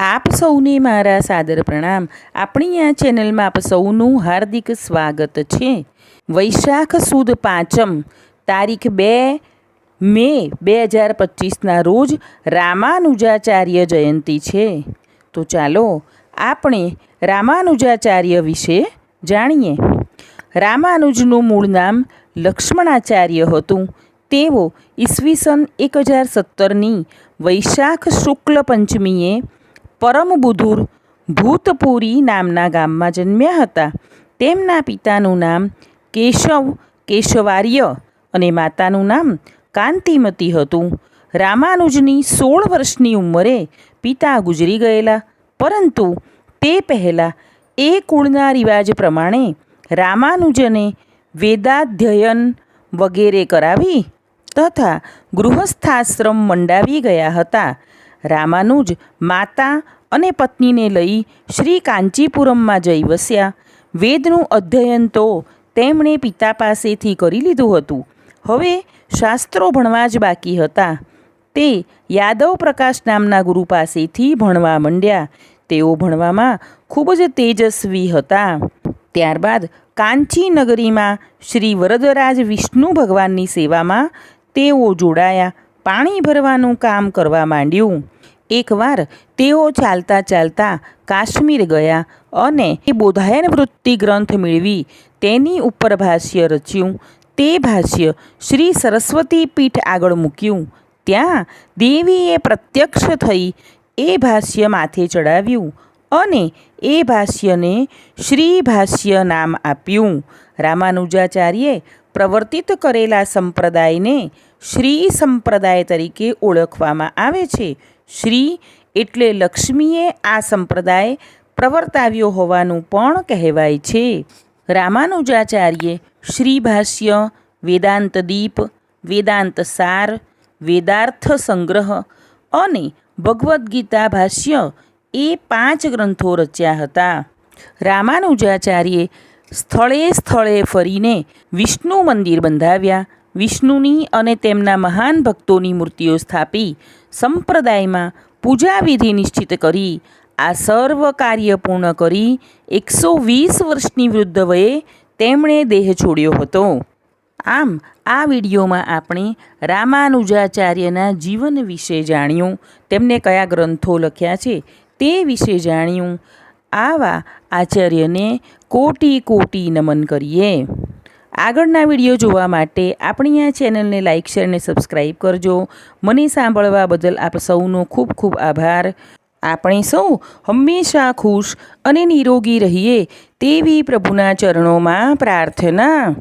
આપ સૌને મારા સાદર પ્રણામ. આપણી આ ચેનલમાં આપ સૌનું હાર્દિક સ્વાગત છે. વૈશાખ સુદ પાંચમ, તારીખ બે મે બે હજાર પચીસના રોજ રામાનુજાચાર્ય જયંતી છે. તો ચાલો આપણે રામાનુજાચાર્ય વિશે જાણીએ. રામાનુજનું મૂળ નામ લક્ષ્મણાચાર્ય હતું. તેઓ ઈસવીસન એક હજાર સત્તરની વૈશાખ શુક્લ પંચમીએ પરમ બુધુર ભૂતપુરી નામના ગામમાં જન્મ્યા હતા. તેમના પિતાનું નામ કેશવ, કેશવાર્ય અને માતાનું નામ કાંતિમતી હતું. રામાનુજની સોળ વર્ષની ઉંમરે પિતા ગુજરી ગયેલા, પરંતુ તે પહેલાં એ કુળના રિવાજ પ્રમાણે રામાનુજને વેદાધ્યયન વગેરે કરાવી તથા ગૃહસ્થાશ્રમ મંડાવી ગયા હતા. રામાનુજ માતા અને પત્નીને લઈ શ્રી કાંચીપુરમમાં જઈ વસ્યા. વેદનું અધ્યયન તો તેમણે પિતા પાસેથી કરી લીધું હતું. હવે શાસ્ત્રો ભણવા જ બાકી હતા. તે યાદવ પ્રકાશ નામના ગુરુ પાસેથી ભણવા માંડ્યા. તેઓ ભણવામાં ખૂબ જ તેજસ્વી હતા. ત્યારબાદ કાંચી નગરીમાં શ્રી વરદરાજ વિષ્ણુ ભગવાનની સેવામાં તેઓ જોડાયા. પાણી ભરવાનું કામ કરવા માંડ્યું. એકવાર તેઓ ચાલતા ચાલતા કાશ્મીર ગયા અને એ બોધાયન વૃત્તિ ગ્રંથ મેળવી, તેની ઉપર ભાષ્ય રચ્યું. તે ભાષ્ય શ્રી સરસ્વતી પીઠ આગળ મૂક્યું. ત્યાં દેવીએ પ્રત્યક્ષ થઈ એ ભાષ્ય માથે ચડાવ્યું અને એ ભાષ્યને શ્રી ભાષ્ય નામ આપ્યું. રામાનુજાચાર્યે પ્રવર્તિત કરેલા સંપ્રદાયને શ્રી સંપ્રદાય તરીકે ઓળખવામાં આવે છે. શ્રી એટલે લક્ષ્મીએ આ સંપ્રદાય પ્રવર્તાવ્યો હોવાનું પણ કહેવાય છે. રામાનુજાચાર્યે શ્રી ભાષ્ય, વેદાંત દીપ, વેદાંત સાર, વેદાર્થ સંગ્રહ અને ભગવદ્ ગીતા ભાષ્ય એ પાંચ ગ્રંથો રચ્યા હતા. રામાનુજાચાર્યે સ્થળે સ્થળે ફરીને વિષ્ણુ મંદિર બંધાવ્યા. વિષ્ણુની અને તેમના મહાન ભક્તોની મૂર્તિઓ સ્થાપી, સંપ્રદાયમાં પૂજાવિધિ નિશ્ચિત કરી, આ સર્વ કાર્ય પૂર્ણ કરી એકસો વીસ વર્ષની વૃદ્ધ વયે તેમણે દેહ છોડ્યો હતો. આમ, આ વિડીયોમાં આપણે રામાનુજાચાર્યના જીવન વિશે જાણ્યું, તેમને કયા ગ્રંથો લખ્યા છે તે વિશે જાણ્યું. આવા આચાર્યને કોટી કોટી નમન કરીએ. આગળના વીડિયો જોવા માટે આપણી આ ચેનલને લાઇક શેર અને સબસ્ક્રાઈબ કરજો. મને સાંભળવા બદલ આપ સૌનો ખૂબ ખૂબ આભાર. આપણે સૌ હંમેશા ખુશ અને નિરોગી રહીએ તેવી પ્રભુના ચરણોમાં પ્રાર્થના